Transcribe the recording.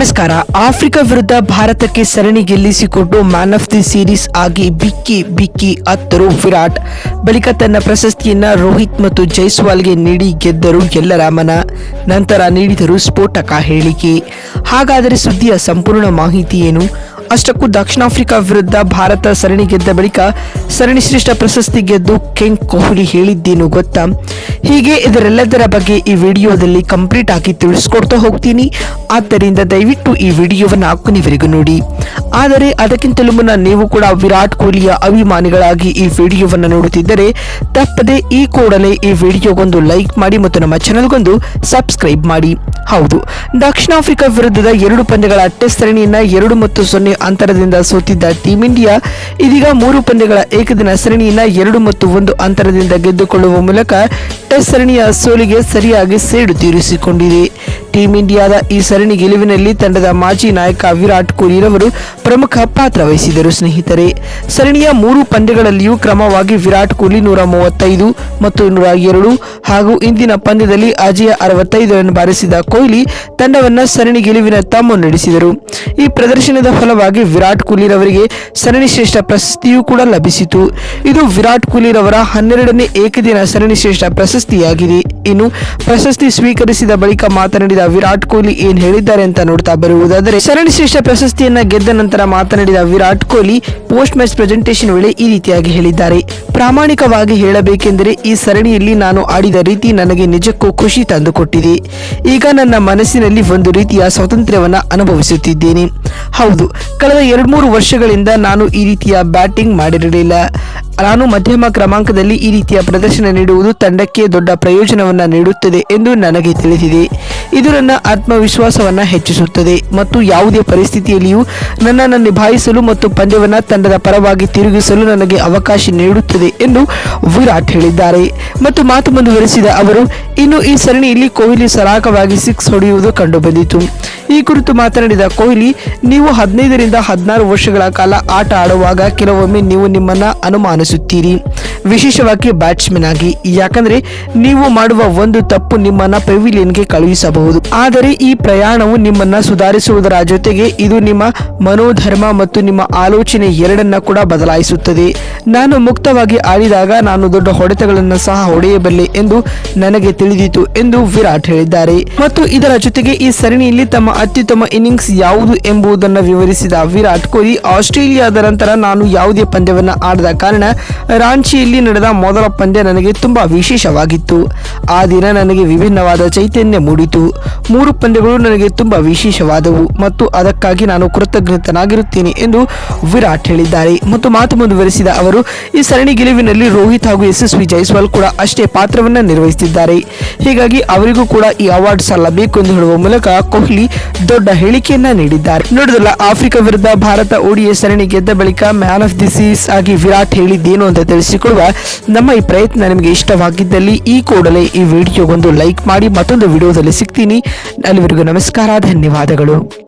ನಮಸ್ಕಾರ. ಆಫ್ರಿಕಾ ವಿರುದ್ಧ ಭಾರತಕ್ಕೆ ಸರಣಿ ಗೆಲ್ಲಿಸಿಕೊಂಡು ಮ್ಯಾನ್ ಆಫ್ ದಿ ಸೀರೀಸ್ ಆಗಿ ಬಿಕ್ಕಿ ಬಿಕ್ಕಿ ಅತ್ತರು ವಿರಾಟ್. ಬಳಿಕ ತನ್ನ ಪ್ರಶಸ್ತಿಯನ್ನ ರೋಹಿತ್ ಮತ್ತು ಜೈಸ್ವಾಲ್ಗೆ ನೀಡಿ ಗೆದ್ದರು ಎಲ್ಲರ ಮನ ನಂತರ ನೀಡಿದರು ಸ್ಫೋಟಕ ಹೇಳಿಕೆ. ಹಾಗಾದರೆ ಸುದ್ದಿಯ ಸಂಪೂರ್ಣ ಮಾಹಿತಿ ಏನು? ಅಷ್ಟಕ್ಕೂ ದಕ್ಷಿಣ ಆಫ್ರಿಕಾ ವಿರುದ್ಧ ಭಾರತ ಸರಣಿ ಗೆದ್ದ ಬಳಿಕ ಸರಣಿ ಶ್ರೇಷ್ಠ ಪ್ರಶಸ್ತಿ ಗೆದ್ದು ಕಿಂಗ್ ಕೊಹ್ಲಿ ಹೇಳಿದ್ದೇನು ಗೊತ್ತಾ? ಹೀಗೆ ಇದರೆಲ್ಲದರ ಬಗ್ಗೆ ಈ ವಿಡಿಯೋದಲ್ಲಿ ಕಂಪ್ಲೀಟ್ ಆಗಿ ತಿಳಿಸ್ಕೊಡ್ತಾ ಹೋಗ್ತೀನಿ. ಆದ್ದರಿಂದ ದಯವಿಟ್ಟು ಈ ವಿಡಿಯೋವನ್ನು ಕೊನೆವರೆಗೂ ನೋಡಿ. ಆದರೆ ಅದಕ್ಕಿಂತಲೂ ಮುನ್ನ ನೀವು ಕೂಡ ವಿರಾಟ್ ಕೊಹ್ಲಿಯ ಅಭಿಮಾನಿಗಳಾಗಿ ಈ ವಿಡಿಯೋವನ್ನು ನೋಡುತ್ತಿದ್ದರೆ ತಪ್ಪದೆ ಈ ಕೂಡಲೇ ಈ ವಿಡಿಯೋಗೊಂದು ಲೈಕ್ ಮಾಡಿ ಮತ್ತು ನಮ್ಮ ಚಾನಲ್ಗೊಂದು ಸಬ್ಸ್ಕ್ರೈಬ್ ಮಾಡಿ. ಹೌದು, ದಕ್ಷಿಣ ಆಫ್ರಿಕಾ ವಿರುದ್ಧದ ಎರಡು ಪಂದ್ಯಗಳ ಟೆಸ್ಟ್ ಸರಣಿಯನ್ನ ಎರಡು ಮತ್ತು ಸೊನ್ನೆ ಅಂತರದಿಂದ ಸೋತಿದ್ದ ಟೀಂ ಇಂಡಿಯಾ ಇದೀಗ ಮೂರು ಪಂದ್ಯಗಳ ಏಕದಿನ ಸರಣಿಯನ್ನ ಎರಡು ಮತ್ತು ಒಂದು ಅಂತರದಿಂದ ಗೆದ್ದುಕೊಳ್ಳುವ ಮೂಲಕ ಸರಣಿಯ ಸೋಲಿಗೆ ಸರಿಯಾಗಿ ಸೇಡು ತೀರಿಸಿಕೊಂಡಿದೆ. ಟೀಂ ಇಂಡಿಯಾದ ಈ ಸರಣಿ ಗೆಲುವಿನಲ್ಲಿ ತಂಡದ ಮಾಜಿ ನಾಯಕ ವಿರಾಟ್ ಕೊಹ್ಲಿ ರವರು ಪ್ರಮುಖ ಪಾತ್ರ ವಹಿಸಿದರು. ಸ್ನೇಹಿತರೆ, ಸರಣಿಯ ಮೂರು ಪಂದ್ಯಗಳಲ್ಲಿಯೂ ಕ್ರಮವಾಗಿ ವಿರಾಟ್ ಕೊಹ್ಲಿ ನೂರ ಮೂವತ್ತೈದು ಮತ್ತು ನೂರ ಎರಡು ಹಾಗೂ ಇಂದಿನ ಪಂದ್ಯದಲ್ಲಿ ಅಜಯ ಅರವತ್ತೈದು ರನ್ ಬಾರಿಸಿದ ಕೊಹ್ಲಿ ತಂಡವನ್ನು ಸರಣಿ ಗೆಲುವಿನ ತಮ್ಮ ನಡೆಸಿದರು. ಈ ಪ್ರದರ್ಶನದ ಫಲವಾಗಿ ವಿರಾಟ್ ಕೊಹ್ಲಿ ರವರಿಗೆ ಸರಣಿ ಶ್ರೇಷ್ಠ ಪ್ರಶಸ್ತಿಯೂ ಕೂಡ ಲಭಿಸಿತು. ಇದು ವಿರಾಟ್ ಕೊಹ್ಲಿ ರವರ ಹನ್ನೆರಡನೇ ಏಕದಿನ ಸರಣಿ ಶ್ರೇಷ್ಠ ಪ್ರಶಸ್ತಿಯಾಗಿದೆ. ಇನ್ನು ಪ್ರಶಸ್ತಿ ಸ್ವೀಕರಿಸಿದ ಬಳಿಕ ಮಾತನಾಡಿದ ವಿರಾಟ್ ಕೊಹ್ಲಿ ಏನ್ ಹೇಳಿದ್ದಾರೆ ಅಂತ ನೋಡ್ತಾ ಬರುವುದಾದರೆ, ಸರಣಿ ಶ್ರೇಷ್ಠ ಪ್ರಶಸ್ತಿಯನ್ನ ಗೆದ್ದ ನಂತರ ಮಾತನಾಡಿದ Virat Kohli post match presentation ವೇಳೆ ಈ ರೀತಿಯಾಗಿ ಹೇಳಿದ್ದಾರೆ. ಪ್ರಾಮಾಣಿಕವಾಗಿ ಹೇಳಬೇಕೆಂದರೆ ಈ ಸರಣಿಯಲ್ಲಿ ನಾನು ಆಡಿದ ರೀತಿ ನನಗೆ ನಿಜಕ್ಕೂ ಖುಷಿ ತಂದುಕೊಟ್ಟಿದೆ. ಈಗ ನನ್ನ ಮನಸ್ಸಿನಲ್ಲಿ ಒಂದು ರೀತಿಯ ಸ್ವಾತಂತ್ರ್ಯವನ್ನ ಅನುಭವಿಸುತ್ತಿದ್ದೇನೆ. ಹೌದು, ಕಳೆದ ಎರಡ್ಮೂರು ವರ್ಷಗಳಿಂದ ನಾನು ಈ ರೀತಿಯ ಬ್ಯಾಟಿಂಗ್ ಮಾಡಿರಲಿಲ್ಲ. ನಾನು ಮಧ್ಯಮ ಕ್ರಮಾಂಕದಲ್ಲಿ ಈ ರೀತಿಯ ಪ್ರದರ್ಶನ ನೀಡುವುದು ತಂಡಕ್ಕೆ ದೊಡ್ಡ ಪ್ರಯೋಜನವನ್ನ ನೀಡುತ್ತದೆ ಎಂದು ನನಗೆ ತಿಳಿದಿದೆ. ಇದು ನನ್ನ ಆತ್ಮವಿಶ್ವಾಸವನ್ನು ಹೆಚ್ಚಿಸುತ್ತದೆ ಮತ್ತು ಯಾವುದೇ ಪರಿಸ್ಥಿತಿಯಲ್ಲಿಯೂ ನನ್ನನ್ನು ನಿಭಾಯಿಸಲು ಮತ್ತು ಪಂದ್ಯವನ್ನು ತಂಡದ ಪರವಾಗಿ ತಿರುಗಿಸಲು ನನಗೆ ಅವಕಾಶ ನೀಡುತ್ತದೆ ಎಂದು ವಿರಾಟ್ ಹೇಳಿದ್ದಾರೆ. ಮತ್ತು ಮಾತು ಮುಂದುವರೆಸಿದ ಅವರು, ಇನ್ನು ಈ ಸರಣಿಯಲ್ಲಿ ಕೊಹ್ಲಿ ಸರಾಗವಾಗಿ ಸಿಕ್ಸ್ ಹೊಡೆಯುವುದು ಕಂಡುಬಂದಿತು. ಈ ಕುರಿತು ಮಾತನಾಡಿದ ಕೊಹ್ಲಿ, ನೀವು ಹದಿನೈದರಿಂದ ಹದಿನಾರು ವರ್ಷಗಳ ಕಾಲ ಆಟ ಆಡುವಾಗ ಕೆಲವೊಮ್ಮೆ ನೀವು ನಿಮ್ಮನ್ನ ಅನುಮಾನಿಸುತ್ತೀರಿ. ವಿಶೇಷವಾಗಿ ಬ್ಯಾಟ್ಸ್ಮನ್ ಆಗಿ. ಯಾಕಂದ್ರೆ, ನೀವು ಮಾಡುವ ಒಂದು ತಪ್ಪು ನಿಮ್ಮನ್ನ ಪೆವಿಲಿಯನ್ಗೆ ಕಳುಹಿಸಬಹುದು. ಆದರೆ ಈ ಪ್ರಯಾಣವು ನಿಮ್ಮನ್ನ ಸುಧಾರಿಸುವುದರ ಜೊತೆಗೆ ಇದು ನಿಮ್ಮ ಮನೋಧರ್ಮ ಮತ್ತು ನಿಮ್ಮ ಆಲೋಚನೆ ಎರಡನ್ನ ಕೂಡ ಬದಲಾಯಿಸುತ್ತದೆ. ನಾನು ಮುಕ್ತವಾಗಿ ಆಡಿದಾಗ ನಾನು ದೊಡ್ಡ ಹೊಡೆತಗಳನ್ನು ಸಹ ಹೊಡೆಯಬಲ್ಲೆ ಎಂದು ನನಗೆ ತಿಳಿದಿತು ಎಂದು ವಿರಾಟ್ ಹೇಳಿದ್ದಾರೆ. ಮತ್ತು ಇದರ ಜೊತೆಗೆ ಈ ಸರಣಿಯಲ್ಲಿ ತಮ್ಮ ಅತ್ಯುತ್ತಮ ಇನ್ನಿಂಗ್ಸ್ ಯಾವುದು ಎಂಬುದನ್ನು ವಿವರಿಸಿದ ವಿರಾಟ್ ಕೊಹ್ಲಿ, ಆಸ್ಟ್ರೇಲಿಯಾದ ನಂತರ ನಾನು ಯಾವುದೇ ಪಂದ್ಯವನ್ನು ಆಡದ ಕಾರಣ ರಾಂಚಿಯಲ್ಲಿ ನಡೆದ ಮೊದಲ ಪಂದ್ಯ ನನಗೆ ತುಂಬಾ ವಿಶೇಷವಾಗಿತ್ತು. ಆ ದಿನ ನನಗೆ ವಿಭಿನ್ನವಾದ ಚೈತನ್ಯ ಮೂಡಿತು. ಮೂರು ಪಂದ್ಯಗಳು ನನಗೆ ತುಂಬಾ ವಿಶೇಷವಾದವು ಮತ್ತು ಅದಕ್ಕಾಗಿ ನಾನು ಕೃತಜ್ಞತನಾಗಿರುತ್ತೇನೆ ಎಂದು ವಿರಾಟ್ ಹೇಳಿದ್ದಾರೆ. ಮತ್ತು ಮಾತು ಮುಂದುವರೆಸಿದ ಅವರು, ಈ ಸರಣಿ ಗೆಲುವಿನಲ್ಲಿ ರೋಹಿತ್ ಹಾಗೂ ಯಶಸ್ವಿ ಜೈಸ್ವಾಲ್ ಕೂಡ ಅಷ್ಟೇ ಪಾತ್ರವನ್ನ ನಿರ್ವಹಿಸುತ್ತಿದ್ದಾರೆ. ಹೀಗಾಗಿ ಅವರಿಗೂ ಕೂಡ ಈ ಅವಾರ್ಡ್ ಸಲ್ಲಬೇಕು ಎಂದು ಹೇಳುವ ಮೂಲಕ ಕೊಹ್ಲಿ ದೊಡ್ಡ ಹೇಳಿಕೆಯನ್ನ ನೀಡಿದ್ದಾರೆ. ನೋಡಿದಲ್ಲ ಆಫ್ರಿಕಾ ವಿರುದ್ಧ ಭಾರತ ಓಡಿಎ ಸರಣಿ ಗೆದ್ದ ಬಳಿಕ ಮ್ಯಾನ್ ಆಫ್ ದಿ ಸೀಸ್ ಆಗಿ ವಿರಾಟ್ ಹೇಳಿದ್ದೇನು ಅಂತ ತಿಳಿಸಿಕೊಳ್ಳುವ ನಮ್ಮ ಈ ಪ್ರಯತ್ನ ನಿಮಗೆ ಇಷ್ಟವಾಗಿದ್ದಲ್ಲಿ ಈ ಕೂಡಲೇ ಈ ವಿಡಿಯೋಗೊಂದು ಲೈಕ್ ಮಾಡಿ ಮತ್ತೊಂದು ವಿಡಿಯೋದಲ್ಲಿ ಸಿಗ್ತೀನಿ ಅಲ್ಲಿವರೆಗೂ ನಮಸ್ಕಾರ ಧನ್ಯವಾದಗಳು.